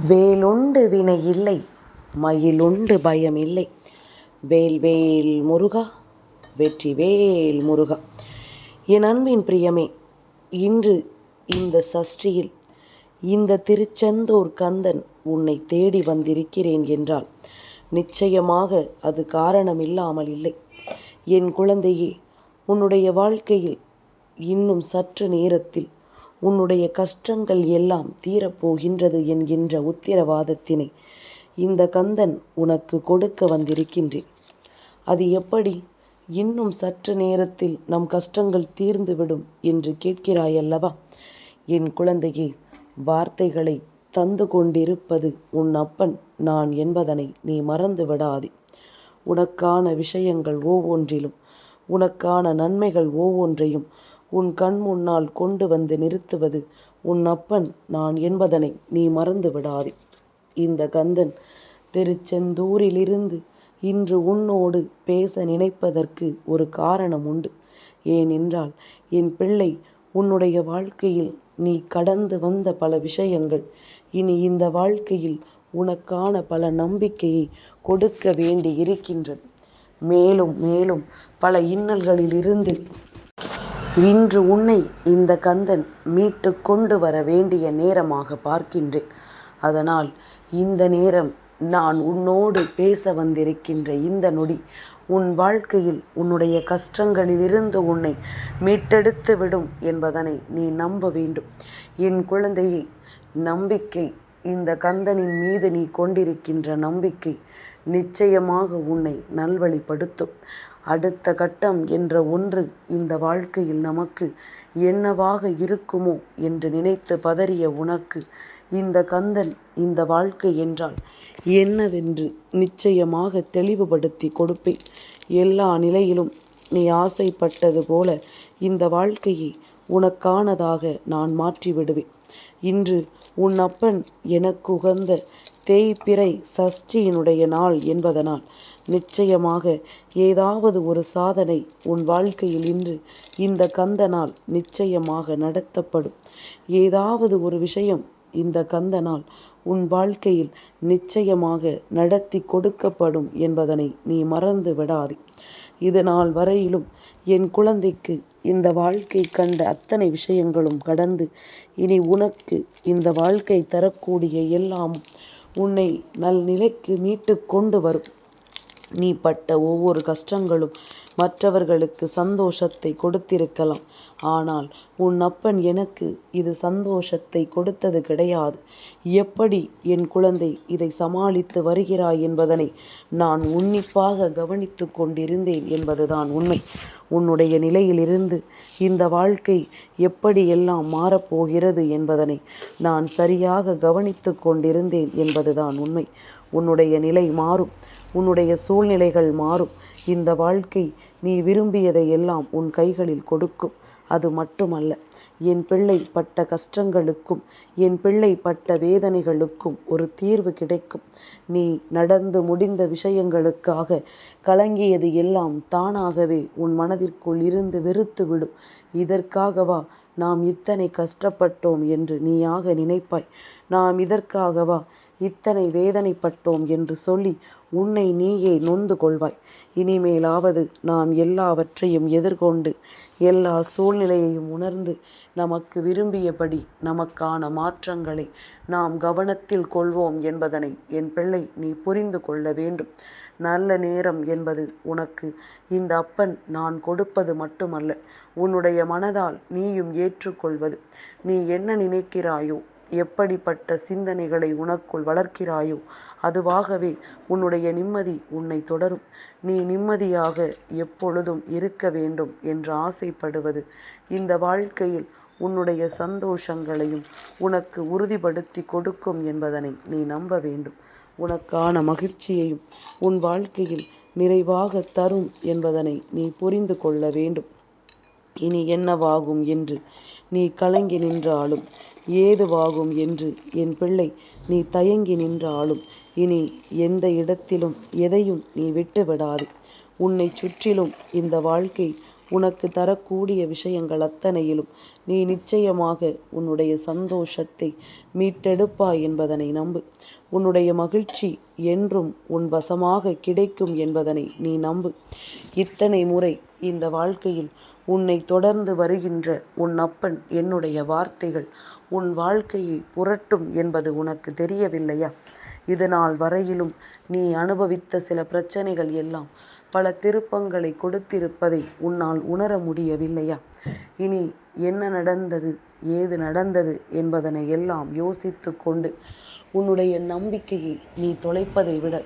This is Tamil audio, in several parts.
வேலுண்டு வினை இல்லை மயிலுண்டு பயம் இல்லை. வேல் வேல் முருகா வெற்றி வேல் முருகா. என் அன்பின் பிரியமே இன்று இந்த சஷ்டியில் இந்த திருச்செந்தூர் கந்தன் உன்னை தேடி வந்திருக்கிறேன் என்றால் நிச்சயமாக அது காரணம் இல்லாமல் இல்லை. என் குழந்தையே உன்னுடைய வாழ்க்கையில் இன்னும் சற்று நேரத்தில் உன்னுடைய கஷ்டங்கள் எல்லாம் தீரப்போகின்றது என்கின்ற உத்திரவாதத்தினை இந்த கந்தன் உனக்கு கொடுக்க வந்திருக்கின்றேன். அது எப்படி? இன்னும் சற்று நேரத்தில் நம் கஷ்டங்கள் தீர்ந்துவிடும் என்று கேட்கிறாயல்லவா? என் குழந்தையே வார்த்தைகளை தந்து கொண்டிருப்பது உன் அப்பன் நான் என்பதனை நீ மறந்து விடாதே உனக்கான விஷயங்கள் ஒவ்வொன்றிலும் உனக்கான நன்மைகள் ஒவ்வொன்றையும் உன் கண் முன்னால் கொண்டு வந்து நிறுத்துவது உன் அப்பன் நான் என்பதனை நீ மறந்து விடாதே இந்த கந்தன் திருச்செந்தூரிலிருந்து இன்று உன்னோடு பேச நினைப்பதற்கு ஒரு காரணம் உண்டு. ஏனென்றால் என் பிள்ளை உன்னுடைய வாழ்க்கையில் நீ கடந்து வந்த பல விஷயங்கள் இனி இந்த வாழ்க்கையில் உனக்கான பல நம்பிக்கையை கொடுக்க வேண்டி இருக்கின்றது மேலும் மேலும் பல இன்னல்களிலிருந்து இன்று உன்னை இந்த கந்தன் மீட்டு கொண்டு வர வேண்டிய நேரமாக பார்க்கின்றேன். அதனால் இந்த நேரம் நான் உன்னோடு பேச வந்திருக்கின்ற இந்த நொடி உன் வாழ்க்கையில் உன்னுடைய கஷ்டங்களிலிருந்து உன்னை மீட்டெடுத்து விடும் என்பதனை நீ நம்ப வேண்டும். என் குழந்தையை நம்பிக்கை இந்த கந்தனின் மீது நீ கொண்டிருக்கின்ற நம்பிக்கை நிச்சயமாக உன்னை நல்வழிப்படுத்தும். அடுத்த கட்டம் என்ற ஒன்று இந்த வாழ்க்கையில் நமக்கு என்னவாக இருக்குமோ என்று நினைத்து பதறிய உனக்கு இந்த கந்தன் இந்த வாழ்க்கை என்றால் என்னவென்று நிச்சயமாக தெளிவுபடுத்தி கொடுப்பேன். எல்லா நிலையிலும் நீ ஆசைப்பட்டது போல இந்த வாழ்க்கையை உனக்கானதாக நான் மாற்றிவிடுவேன். இன்று உன் அப்பன் எனக்கு உகந்த தேய்பிறை சஷ்டியினுடைய நாள் என்பதனால் நிச்சயமாக ஏதாவது ஒரு சாதனை உன் வாழ்க்கையில் இன்று இந்த கந்தனால் நிச்சயமாக நடத்தப்படும். ஏதாவது ஒரு விஷயம் இந்த கந்தனால் உன் வாழ்க்கையில் நிச்சயமாக நடத்தி கொடுக்கப்படும் என்பதனை நீ மறந்து விடாதே. இது நாள் வரையிலும் என் குழந்தைக்கு இந்த வாழ்க்கை கண்ட அத்தனை விஷயங்களும் கடந்து இனி உனக்கு இந்த வாழ்க்கை தரக்கூடிய எல்லாம் உன்னை நல்நிலைக்கு மீட்டு கொண்டு வரும். நீ பட்ட ஒவ்வொரு கஷ்டங்களும் மற்றவர்களுக்கு சந்தோஷத்தை கொடுத்திருக்கலாம். ஆனால் உன் அப்பன் எனக்கு இது சந்தோஷத்தை கொடுத்தது கிடையாது. எப்படி என் குழந்தை இதை சமாளித்து வருகிறாய் என்பதனை நான் உன்னிப்பாக கவனித்து கொண்டிருந்தேன் என்பதுதான் உண்மை. உன்னுடைய நிலையிலிருந்து இந்த வாழ்க்கை எப்படியெல்லாம் மாறப்போகிறது என்பதனை நான் சரியாக கவனித்து கொண்டிருந்தேன் என்பதுதான் உண்மை. உன்னுடைய நிலை மாறும். உன்னுடைய சூழ்நிலைகள் மாறும். இந்த வாழ்க்கை நீ விரும்பியதை எல்லாம் உன் கைகளில் கொடுக்கும். அது மட்டுமல்ல என் பிள்ளை பட்ட கஷ்டங்களுக்கும் என் பிள்ளை பட்ட வேதனைகளுக்கும் ஒரு தீர்வு கிடைக்கும். நீ நடந்து முடிந்த விஷயங்களுக்காக கலங்கியது எல்லாம் தானாகவே உன் மனதிற்குள் இருந்து வெறுத்துவிடும் இதற்காகவா நாம் இத்தனை கஷ்டப்பட்டோம் என்று நீயாக நினைப்பாய்? நாம் இதற்காகவா இத்தனை வேதனைப்பட்டோம் என்று சொல்லி உன்னை நீயே நொந்து கொள்வாய். இனிமேலாவது நாம் எல்லாவற்றையும் எதிர்கொண்டு எல்லா சூழ்நிலையையும் உணர்ந்து நமக்கு விரும்பியபடி நமக்கான மாற்றங்களை நாம் கவனத்தில் கொள்வோம் என்பதனை என் பிள்ளை நீ புரிந்து கொள்ள வேண்டும். நல்ல நேரம் என்பது உனக்கு இந்த அப்பன் நான் கொடுப்பது மட்டுமல்ல உன்னுடைய மனதால் நீயும் ஏற்றுக்கொள்வது. நீ என்ன நினைக்கிறாயோ எப்படிப்பட்ட சிந்தனைகளை உனக்குள் வளர்க்கிறாயோ அதுவாகவே உன்னுடைய நிம்மதி உன்னை தொடரும். நீ நிம்மதியாக எப்பொழுதும் இருக்க வேண்டும் என்று ஆசைப்படுவது இந்த வாழ்க்கையில் உன்னுடைய சந்தோஷங்களையும் உனக்கு உறுதிப்படுத்தி கொடுக்கும் என்பதனை நீ நம்ப வேண்டும். உனக்கான மகிழ்ச்சியையும் உன் வாழ்க்கையில் நிறைவாக தரும் என்பதனை நீ புரிந்து கொள்ள வேண்டும். இனி என்னவாகும் என்று நீ கலங்கி நின்றாலும் ஏதுவாகும் என்று என் பிள்ளை நீ தயங்கி நின்றாலும் இனி எந்த இடத்திலும் எதையும் நீ விட்டுவிடாது. உன்னை சுற்றிலும் இந்த வாழ்க்கை உனக்கு தரக்கூடிய விஷயங்கள் அத்தனையிலும் நீ நிச்சயமாக உன்னுடைய சந்தோஷத்தை மீட்டெடுப்பாய் என்பதனை நம்பு. உன்னுடைய மகிழ்ச்சி என்றும் உன் வசமாக கிடைக்கும் என்பதனை நீ நம்பு. இத்தனை முறை இந்த வாழ்க்கையில் உன்னை தொடர்ந்து வருகின்ற உன் அப்பன் என்னுடைய வார்த்தைகள் உன் வாழ்க்கையை புரட்டும் என்பது உனக்கு தெரியவில்லையா? இதனால் வரையிலும் நீ அனுபவித்த சில பிரச்சனைகள் எல்லாம் பல திருப்பங்களை கொடுத்திருப்பதை உன்னால் உணர முடியவில்லையா? இனி என்ன நடந்தது? ஏது நடந்தது என்பதனை எல்லாம் யோசித்து கொண்டு உன்னுடைய நம்பிக்கையை நீ தொலைப்பதை விட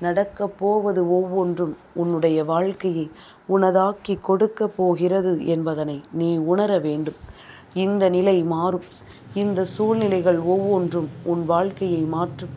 நடக்கப் போவது ஒவ்வொன்றும் உன்னுடைய வாழ்க்கையை உனதாக்கி கொடுக்க போகிறது என்பதனை நீ உணர வேண்டும். இந்த நிலை மாறும். இந்த சூழ்நிலைகள் ஒவ்வொன்றும் உன் வாழ்க்கையை மாற்றும்.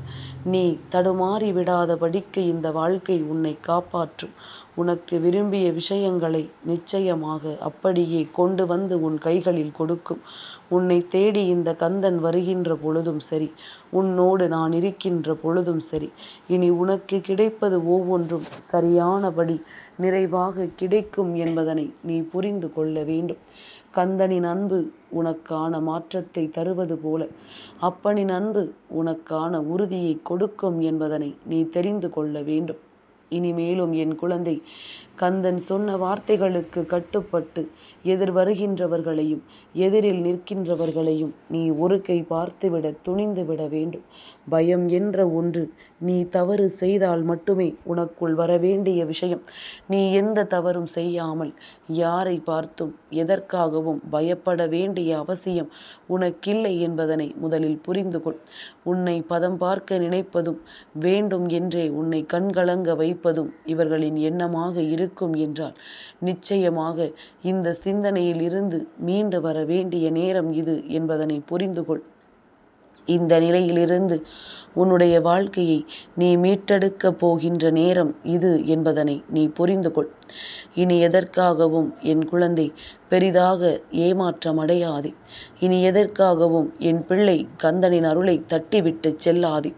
நீ தடுமாறி விடாதபடிக்கு இந்த வாழ்க்கை உன்னை காப்பாற்றும். உனக்கு விரும்பிய விஷயங்களை நிச்சயமாக அப்படியே கொண்டு வந்து உன் கைகளில் கொடுக்கும். உன்னை தேடி இந்த கந்தன் வருகின்ற பொழுதும் சரி. உன்னோடு நான் இருக்கின்ற பொழுதும் சரி. இனி உனக்கு கிடைப்பது ஒவ்வொன்றும் சரியானபடி நிறைவாக கிடைக்கும் என்பதனை நீ புரிந்து கொள்ள வேண்டும். கந்தனின் அன்பு உனக்கான மாற்றத்தை தருவது போல அப்பனின் அன்பு உனக்கான உறுதியை கொடுக்கும் என்பதனை நீ தெரிந்து கொள்ள வேண்டும். இனிமேலும் என் குழந்தை கந்தன் சொன்ன வார்த்தைகளுக்கு கட்டுப்பட்டு எதிர் வருகின்றவர்களையும் எதிரில் நிற்கின்றவர்களையும் நீ ஒரு கை பார்த்துவிட துணிந்து விட வேண்டும். பயம் என்ற ஒன்று நீ தவறு செய்தால் மட்டுமே உனக்குள் வரவேண்டிய விஷயம். நீ எந்த தவறும் செய்யாமல் யாரை பார்த்தும் எதற்காகவும் பயப்பட வேண்டிய அவசியம் உனக்கில்லை என்பதனை முதலில் புரிந்து கொள் உன்னை பதம் பார்க்க நினைப்பதும் வேண்டும் என்றே உன்னை கண்கலங்க இருப்பதும் இவர்களின் எண்ணமாக இருக்கும் என்றால் நிச்சயமாக இந்த சிந்தனையில் இருந்து மீண்டு வர வேண்டிய நேரம் இது என்பதனை புரிந்து கொள் இந்த நிலையிலிருந்து உன்னுடைய வாழ்க்கையை நீ மீட்டெடுக்கப் போகின்ற நேரம் இது என்பதனை நீ புரிந்து கொள் இனி எதற்காகவும் என் குழந்தை பெரிதாக ஏமாற்றம் அடையாதே இனி எதற்காகவும் என் பிள்ளை கந்தனின் அருளை தட்டிவிட்டு செல்லாதே?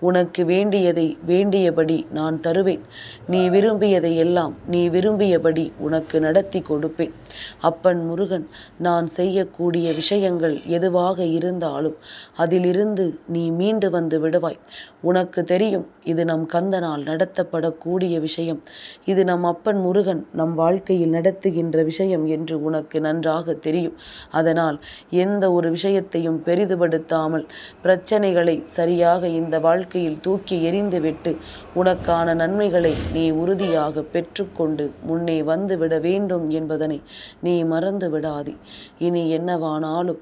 உனக்கு வேண்டியதை வேண்டியபடி நான் தருவேன். நீ விரும்பியதை எல்லாம் நீ விரும்பியபடி உனக்கு நடத்தி கொடுப்பேன். அப்பன் முருகன் நான் செய்யக்கூடிய விஷயங்கள் எதுவாக இருந்தாலும் அதிலிருந்து நீ மீண்டு வந்து விடுவாய். உனக்கு தெரியும் இது நம் கந்தனால் நடத்தப்படக்கூடிய விஷயம். இது நம் அப்பன் முருகன் நம் வாழ்க்கையில் நடத்துகின்ற விஷயம் என்று உனக்கு நன்றாக தெரியும். அதனால் எந்த ஒரு விஷயத்தையும் பெரிதுபடுத்தாமல் பிரச்சனைகளை சரியாக இந்த வாழ்க்கையில் தூக்கி எறிந்துவிட்டு உனக்கான நன்மைகளை நீ உறுதியாக பெற்றுக்கொண்டு முன்னே வந்துவிட வேண்டும் என்பதனை நீ மறந்து விடாதே இனி என்னவானாலும்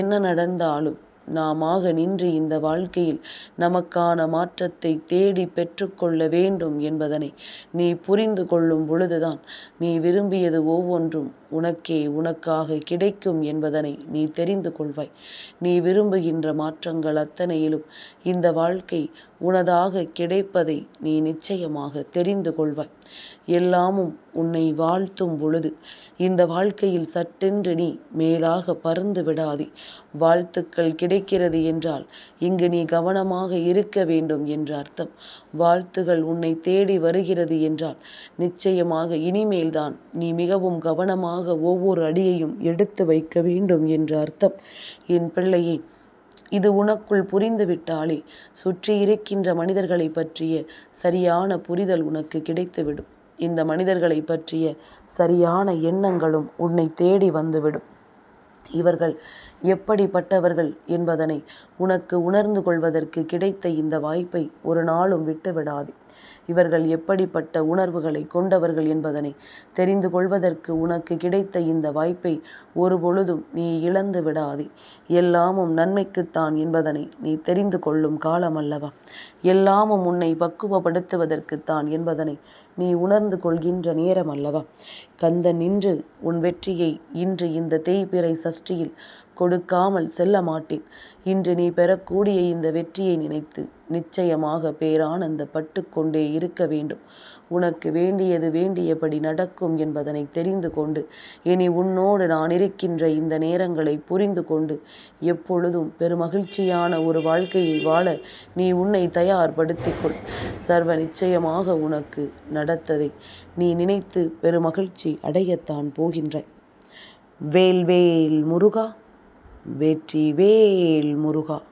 என்ன நடந்தாலும் நாமாக நின்று இந்த வாழ்க்கையில் நமக்கான மாற்றத்தை தேடி பெற்றுக்கொள்ள வேண்டும் என்பதனை நீ புரிந்து கொள்ளும் பொழுதுதான் நீ விரும்பியது ஒவ்வொன்றும் உனக்கே உனக்காக கிடைக்கும் என்பதனை நீ தெரிந்து கொள்வாய். நீ விரும்புகின்ற மாற்றங்கள் அத்தனையிலும் இந்த வாழ்க்கை உனதாக கிடைப்பதை நீ நிச்சயமாக தெரிந்து கொள்வாய். எல்லாமும் உன்னை வாழ்த்தும் பொழுது இந்த வாழ்க்கையில் சட்டென்று நீ மேலாக பறந்து விடாதே. வாழ்த்துக்கள் கிடைக்கிறது என்றால் இங்கு நீ கவனமாக இருக்க வேண்டும் என்ற அர்த்தம். வாழ்த்துகள் உன்னை தேடி வருகிறது என்றால் நிச்சயமாக இனிமேல்தான் நீ மிகவும் கவனமாக ஒவ்வொரு அடியையும் எடுத்து வைக்க வேண்டும் என்ற அர்த்தம். என் பிள்ளையை இது உனக்குள் புரிந்துவிட்டாலே சுற்றி இருக்கின்ற மனிதர்களை பற்றிய சரியான புரிதல் உனக்கு கிடைத்துவிடும். இந்த மனிதர்களை பற்றிய சரியான எண்ணங்களும் உன்னை தேடி வந்துவிடும். இவர்கள் எப்படிப்பட்டவர்கள் என்பதனை உனக்கு உணர்ந்து கொள்வதற்கு கிடைத்த இந்த வாய்ப்பை ஒரு நாளும் விட்டுவிடாதே. இவர்கள் எப்படிப்பட்ட உணர்வுகளை கொண்டவர்கள் என்பதனை தெரிந்து கொள்வதற்கு உனக்கு கிடைத்த இந்த வாய்ப்பை ஒரு பொழுதும் நீ இழந்து விடாதே. எல்லாமும் நன்மைக்குத்தான் என்பதனை நீ தெரிந்து கொள்ளும் காலம் அல்லவா எல்லாமும் உன்னை பக்குவப்படுத்துவதற்குத்தான் என்பதனை நீ உணர்ந்து கொள்கின்ற நேரம் அல்லவா கந்தன் நின்று உன் வெற்றியை இன்று இந்த தேய்பிறை சஷ்டியில் கொடுக்காமல் செல்ல மாட்டேன். இன்று நீ பெறக்கூடிய இந்த வெற்றியை நினைத்து நிச்சயமாக பேரானந்த பட்டு கொண்டே இருக்க வேண்டும். உனக்கு வேண்டியது வேண்டியபடி நடக்கும் என்பதனை தெரிந்து கொண்டு இனி உன்னோடு நான் இருக்கின்ற இந்த நேரங்களை புரிந்து கொண்டு எப்பொழுதும் பெருமகிழ்ச்சியான ஒரு வாழ்க்கையை வாழ நீ உன்னை தயார்படுத்திக்கொள் சர்வ நிச்சயமாக உனக்கு நடத்ததை நீ நினைத்து பெருமகிழ்ச்சி அடையத்தான் போகின்றாய் வேல்வேல் முருகா. வெற்றிவேல் முருகா.